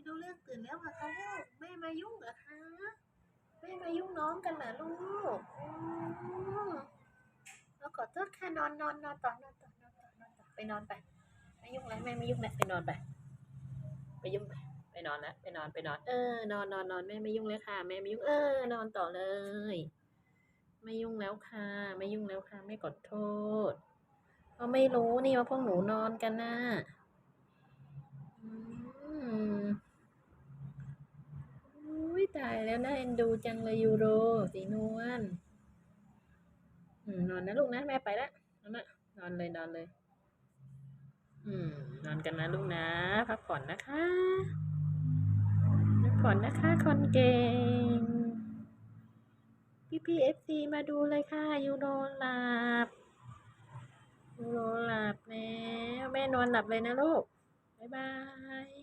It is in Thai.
ไม่รู้เรื่องตื่นแล้วค่ะคะลูกแม่มายุ่งเหรอคะแม่มายุ่งน้องกันเหรอลูกอืมเราขอโทษค่ะนอนนอนนอนต่อนอนต่อนอนต่อนอนต่อไปนอนไปไม่ยุ่งแล้วแม่ไม่ยุ่งแล้วไปนอนไปไปยุ่งไปไปนอนแล้วไปนอนไปนอน เออนอนนอนนอนแม่ไม่ยุ่งแล้วค่ะ แม่ไม่ยุ่งเออนอนต่อเลย ไม่ยุ่งแล้วค่ะ ไม่ยุ่งแล้วค่ะ ไม่กดโทษเพราไม่รู้นี่ว่าพวกหนูนอนกันน่ะอืมอุ้ย ตายแล้วน่าเอ็นดูจังเลยยูโร สีนวลนอนนะลูกนะแม่ไปละนอนนะนอนเลยนอนเลย อืม นอนกันนะลูกนะ พักผ่อนนะคะพักผ่อนนะคะ คนเก่งพี่พี่เอฟซีมาดูเลยค่ะยูโรหลับยูโรหลับแล้วแม่นอนหลับเลยนะลูก บ๊ายบาย